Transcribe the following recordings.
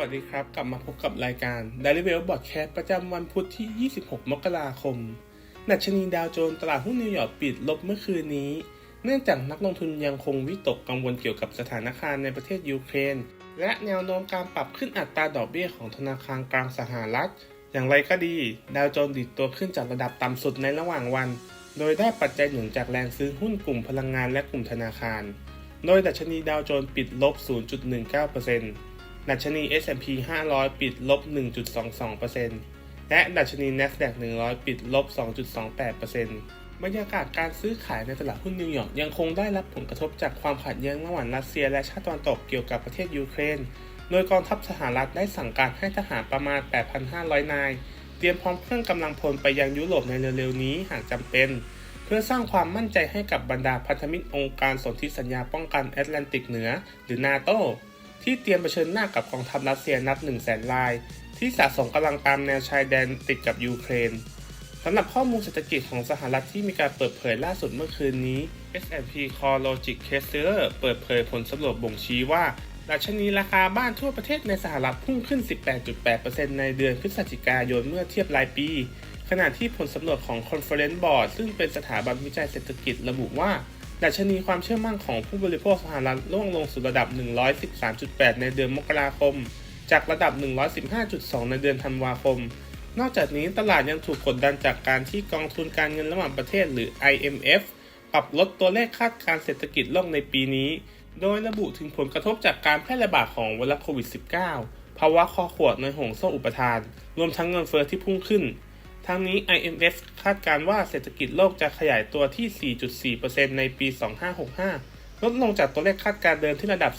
วัสดีครับ กลับมาพบกับรายการ Daily w e l l Broadcast ประจำวันพุธที่ 26 มกราคมดัชนีดาวโจนส์ตลาดหุ้นนิวยอร์กปิดลบเมื่อคืนนี้ เนื่องจากนักลงทุนยังคงวิตกกังวลเกี่ยวกับสถานการณ์ในประเทศยูเครน และแนวโน้มการปรับขึ้นอัตราดอกเบี้ยของธนาคารกลางสหรัฐ อย่างไรก็ดี ดาวโจนส์ดิดตัวขึ้นจากระดับต่ำสุดในระหว่างวัน โดยได้ปัจจัยหนุนจากแรงซื้อหุ้นกลุ่มพลังงานและกลุ่มธนาคาร โดยดัชนีดาวโจนส์ปิดลบ 0.19% ดัชนี S&P 500 ปิดลบ 1.22%และดัชนี NASDAQ 100 ปิดลบ 2.28%บรรยากาศการซื้อขายในตลาดหุ้นนิวยอร์กยังคงได้รับผลกระทบจากความขัดแย้งระหว่างรัสเซียและชาติตะวันตกเกี่ยวกับประเทศยูเครน โดยกองทัพสหรัฐได้สั่งการให้ทหารประมาณ 8,500 นาย เตรียมพร้อมเครื่องกำลังพลไปยังยุโรปในเร็วๆนี้หากจำเป็นเพื่อสร้างความมั่นใจให้กับบรรดาพันธมิตรองค์การสนธิสัญญาป้องกันแอตแลนติกเหนือ หรือนาโต ที่เตรียมเผชิญหน้ากับกองทัพรัสเซียนับ 1 0 0 0 0 0ราย ที่สะสมกำลังตามแนวชายแดนติดกับยูเครนสำหรับข้อมูลเศรษฐกิจของสหรัฐที่มีการเปิดเผยล่าสุดเมื่อคืนนี้ S&P Core Logic c a s e r เปิดเผยผลสำรวจบ่งชี้ว่าดัชนีราคาบ้านทั่วประเทศในสหรัฐพุ่งขึ้น 18.8%ในเดือนพฤศจิกายนเมื่อเทียบรายปี ขณะที่ผลสำรวจของ Conference Board ซึ่งเป็นสถาบันวิจัยเศรษฐกิจระบุว่า ดัชนีความเชื่อมั่นของผู้บริโภคสหรัฐร่วงลงสู่ระดับ 113.8 ในเดือนมกราคม จากระดับ 115.2 ในเดือนธันวาคม นอกจากนี้ตลาดยังถูกกดดันจากการที่กองทุนการเงินระหว่างประเทศหรือ IMF ปรับลดตัวเลขคาดการเศรษฐกิจโลกในปีนี้ โดยระบุถึงผลกระทบจากการแพร่ระบาดของไวรัสโควิด -19 ภาวะคอขวดในห่วงโซ่อุปทาน รวมทั้งเงินเฟ้อที่พุ่งขึ้น ทั้งนี้ IMF คาดการว่าเศรษฐกิจโลกจะขยายตัวที่ 4.4%ในปี 2565 ลดลงจากตัวเลขคาดการเดิมที่ระดับ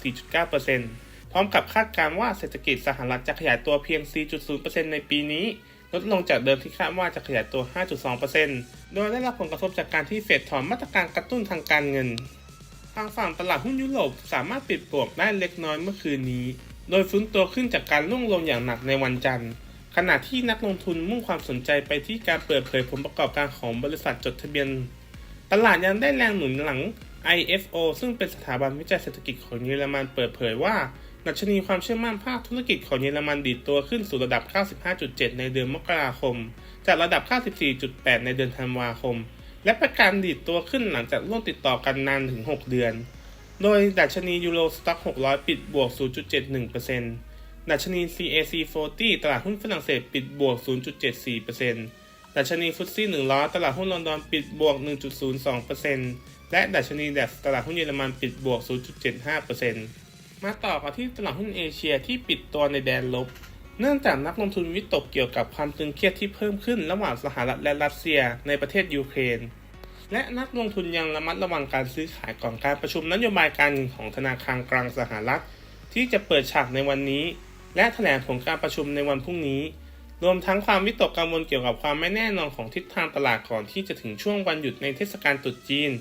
4.9%พร้อมกับคาดการว่าเศรษฐกิจสหรัฐจะขยายตัวเพียง 4.0%ในปีนี้ ลดลงจากเดิมที่คาดว่าจะขยายตัว 5.2%โดยได้รับผลกระทบจากการที่เฟดถอนมาตรการกระตุ้นทางการเงิน ทางฝั่งตลาดหุ้นยุโรปสามารถปิดบวกได้เล็กน้อยเมื่อคืนนี้ โดยฟื้นตัวขึ้นจากการร่วงลงอย่างหนักในวันจันทร์ ขณะที่นักลงทุนมุ่งความสนใจไปที่การเปิดเผยผลประกอบการของบริษัทจดทะเบียน ตลาดยังได้แรงหนุนหลัง IFO ซึ่งเป็นสถาบันวิจัยเศรษฐกิจของเยอรมันเปิดเผยว่าดัชนีความเชื่อมั่นภาคธุรกิจของเยอรมันดีดตัวขึ้นสู่ระดับ 95.7 ในเดือนมกราคม จากระดับ 94.8 ในเดือนธันวาคม และประการดีดตัวขึ้นหลังจากร่วมติดต่อกันนานถึง 6 เดือน โดยดัชนียูโรสต็อก 600 ปิดบวก 0.71% ดัชนี CAC 40 ตลาดหุ้นฝรั่งเศสปิดบวก 0.74%ดัชนีฟุตซี่100 ตลาดหุ้นลอนดอนปิดบวก 1.02%และดัชนีดัชตลาดหุ้นเยอรมันปิดบวก 0.75%มาต่อกันที่ตลาดหุ้นเอเชียที่ปิดตัวในแดนลบ เนื่องจากนักลงทุนวิตกเกี่ยวกับความตึงเครียดที่เพิ่มขึ้นระหว่างสหรัฐและรัสเซียในประเทศยูเครน และนักลงทุนยังระมัดระวังการซื้อขายก่อนการประชุมนโยบายการเงินของธนาคารกลางสหรัฐ ที่จะเปิดฉากในวันนี้ และแถลงผลการประชุมในวันพรุ่งนี้ รวมทั้งความวิตกกังวลเกี่ยวกับความไม่แน่นอนของทิศทางตลาดก่อนที่จะถึงช่วงวันหยุดในเทศกาลตรุษจีน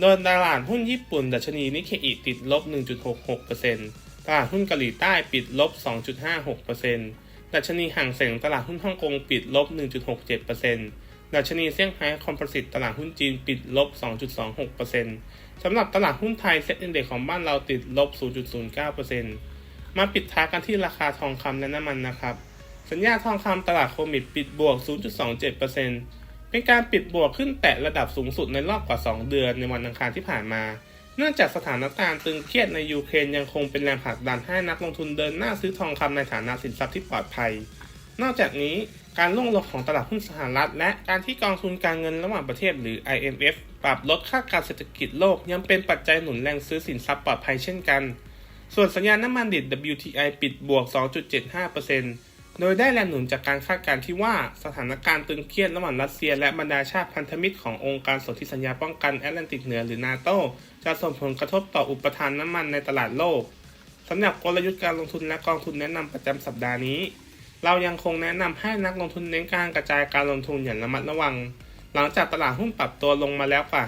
โดยตลาดหุ้นญี่ปุ่น ดัชนีนิเคอิติดลบ 1.66%ตลาดหุ้นเกาหลีใต้ปิดลบ 2.56%ดัชนีห่างเสงตลาดหุ้นฮ่องกงปิดลบ 1.67%ดัชนีเซี่ยงไฮ้คอมโพสิตตลาดหุ้นจีนปิดลบ 2.26%สำหรับตลาดหุ้นไทยเซ็ตอินเด็กซ์ของบ้านเราติดลบ 0.09% มาปิดท้ายกันที่ราคาทองคำและน้ำมันนะครับ สัญญาทองคำตลาดโคมิดปิดบวก 0.27%เป็นการปิดบวกขึ้นแตะระดับสูงสุดในรอบกว่า 2 เดือนในวันอังคารที่ผ่านมา เนื่องจากสถานการณ์ตึงเครียดในยูเครนยังคงเป็นแรงผลักดันให้นักลงทุนเดินหน้าซื้อทองคำในฐานะสินทรัพย์ที่ปลอดภัย นอกจากนี้การล่วงลงของตลาดหุ้นสหรัฐ และการที่กองทุนการเงินระหว่างประเทศหรือ IMF ปรับลดค่าการเศรษฐกิจโลกยังเป็นปัจจัยหนุนแรงซื้อสินทรัพย์ปลอดภัยเช่นกัน ส่วนสัญญาณน้ำมันดิบ WTI ปิดบวก 2.75%โดยได้แรงหนุนจากการคาดการณ์ที่ว่าสถานการณ์ตึงเครียดระหว่างรัสเซียและบรรดาชาติพันธมิตรขององค์การสนธิสัญญาป้องกันแอตแลนติกเหนือหรือนาโตจะส่งผลกระทบต่ออุปทานน้ำมันในตลาดโลกสำหรับกลยุทธ์การลงทุนและกองทุนแนะนำประจำสัปดาห์นี้ เรายังคงแนะนำให้นักลงทุนเน้นการกระจายการลงทุนอย่างระมัดระวัง หลังจากตลาดหุ้นปรับตัวลงมาแล้วกว่า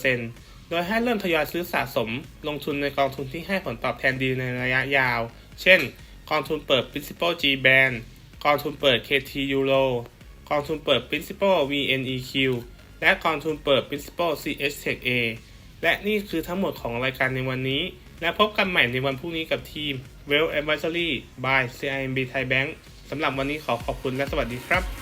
5-10% โดยให้เริ่มทยอยซื้อสะสมลงทุนในกองทุนที่ให้ผลตอบแทนดีในระยะยาว เช่น กองทุนเปิด Principal G Band กองทุนเปิด KT Euro กองทุนเปิด Principal VNEQ และกองทุนเปิด Principal CH Tech A และนี่คือทั้งหมดของรายการในวันนี้ และพบกันใหม่ในวันพรุ่งนี้กับทีม Well Advisory by CIMB Thai Bank สำหรับวันนี้ขอขอบคุณและสวัสดีครับ